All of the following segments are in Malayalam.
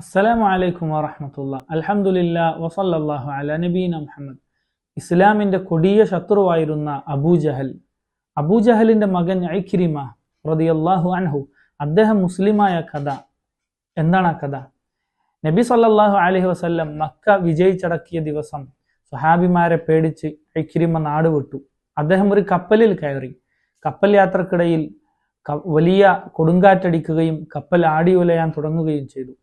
അസ്സലാമു അലൈക്കും വറഹമത്തുള്ള. അലഹമുല്ല വസല്ലല്ലാഹു അല നബീന മുഹമ്മദ്. ഇസ്ലാമിന്റെ കൊടിയ ശത്രുവായിരുന്ന അബൂജഹൽ അബൂജഹലിന്റെ മകൻ ഐഖിരിമ റളിയല്ലാഹു അൻഹു അദ്ദേഹം മുസ്ലിമായ കഥ. എന്താണ് ആ കഥ? നബി സല്ലാഹു അലഹി വസ്ല്ലം മക്ക വിജയിച്ചടക്കിയ ദിവസം സ്വഹാബിമാരെ പേടിച്ച് ഐഖിരിമ നാട് വിട്ടു. അദ്ദേഹം ഒരു കപ്പലിൽ കയറി. കപ്പൽ യാത്രക്കിടയിൽ വലിയ കൊടുങ്കാറ്റടിക്കുകയും കപ്പൽ ആടിയുലയാൻ തുടങ്ങുകയും ചെയ്തു.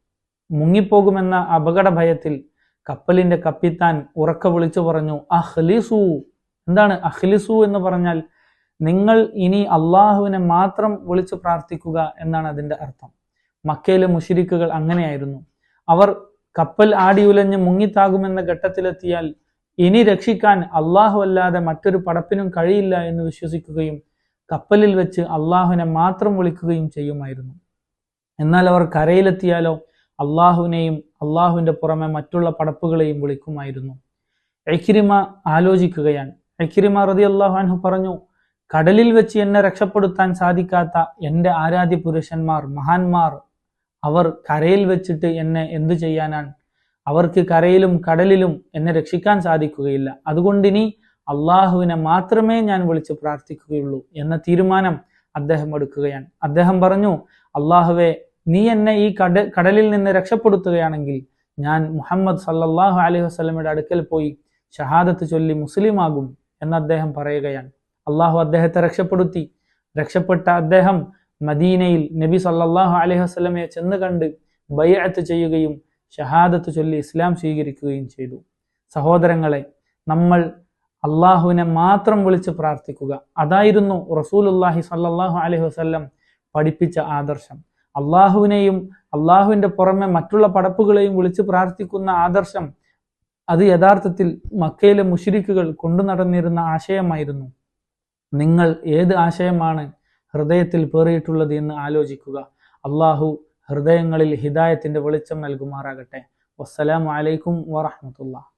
മുങ്ങിപ്പോകുമെന്ന അപകട ഭയത്തിൽ കപ്പലിന്റെ കപ്പിത്താൻ ഉറക്ക വിളിച്ചു പറഞ്ഞു അഹ്ലിസു എന്താണ് അഹ്ലിസു എന്ന് പറഞ്ഞാൽ നിങ്ങൾ ഇനി അള്ളാഹുവിനെ മാത്രം വിളിച്ചു പ്രാർത്ഥിക്കുക എന്നാണ് അതിന്റെ അർത്ഥം. മക്കയിലെ മുഷിരിക്കുകൾ അങ്ങനെയായിരുന്നു. അവർ കപ്പൽ ആടിയുലഞ്ഞ് മുങ്ങിത്താകുമെന്ന ഘട്ടത്തിലെത്തിയാൽ ഇനി രക്ഷിക്കാൻ അള്ളാഹു അല്ലാതെ മറ്റൊരു പടപ്പിനും കഴിയില്ല എന്ന് വിശ്വസിക്കുകയും കപ്പലിൽ വെച്ച് അള്ളാഹുവിനെ മാത്രം വിളിക്കുകയും ചെയ്യുമായിരുന്നു. എന്നാൽ അവർ കരയിലെത്തിയാലോ? അള്ളാഹുവിനെയും അള്ളാഹുവിന്റെ പുറമെ മറ്റുള്ള പടപ്പുകളെയും വിളിക്കുമായിരുന്നു. എഖിരിമ ആലോചിക്കുകയാണ്. എഖിരിമ റതി അള്ളാഹു പറഞ്ഞു കടലിൽ വെച്ച് എന്നെ രക്ഷപ്പെടുത്താൻ സാധിക്കാത്ത എന്റെ ആരാധ്യ പുരുഷന്മാർ മഹാന്മാർ അവർ കരയിൽ വെച്ചിട്ട് എന്നെ എന്തു ചെയ്യാനാണ്? അവർക്ക് കരയിലും കടലിലും എന്നെ രക്ഷിക്കാൻ സാധിക്കുകയില്ല. അതുകൊണ്ടിനി അള്ളാഹുവിനെ മാത്രമേ ഞാൻ വിളിച്ച് പ്രാർത്ഥിക്കുകയുള്ളൂ എന്ന തീരുമാനം അദ്ദേഹം എടുക്കുകയാണ്. അദ്ദേഹം പറഞ്ഞു അള്ളാഹുവെ നീ എന്നെ ഈ കട കടലിൽ നിന്ന് രക്ഷപ്പെടുത്തുകയാണെങ്കിൽ ഞാൻ മുഹമ്മദ് സല്ലാഹു അലൈഹി വസല്ലമയുടെ അടുക്കൽ പോയി ഷഹാദത്ത് ചൊല്ലി മുസ്ലിമാകും എന്ന് അദ്ദേഹം പറയുകയാണ്. അള്ളാഹു അദ്ദേഹത്തെ രക്ഷപ്പെടുത്തി. രക്ഷപ്പെട്ട അദ്ദേഹം മദീനയിൽ നബി സല്ലാഹു അലൈഹി വസ്ലമയെ ചെന്ന് കണ്ട് ബയ്യത്ത് ചെയ്യുകയും ഷഹാദത്ത് ചൊല്ലി ഇസ്ലാം സ്വീകരിക്കുകയും ചെയ്തു. സഹോദരങ്ങളെ നമ്മൾ അള്ളാഹുവിനെ മാത്രം വിളിച്ച് പ്രാർത്ഥിക്കുക. അതായിരുന്നു റസൂലുല്ലാഹി സല്ലാഹു അലൈഹി വസല്ലം പഠിപ്പിച്ച ആദർശം. അള്ളാഹുവിനെയും അള്ളാഹുവിന്റെ പുറമെ മറ്റുള്ള പടപ്പുകളെയും വിളിച്ച് പ്രാർത്ഥിക്കുന്ന ആദർശം അത് യഥാർത്ഥത്തിൽ മക്കയിലെ മുഷിരിക്കുകൾ കൊണ്ടു നടന്നിരുന്ന ആശയമായിരുന്നു. നിങ്ങൾ ഏത് ആശയമാണ് ഹൃദയത്തിൽ പേറിയിട്ടുള്ളത് എന്ന് ആലോചിക്കുക. അള്ളാഹു ഹൃദയങ്ങളിൽ ഹിദായത്തിന്റെ വെളിച്ചം നൽകുമാറാകട്ടെ. വസ്സലാം അലൈക്കും വറഹമത്തുള്ള.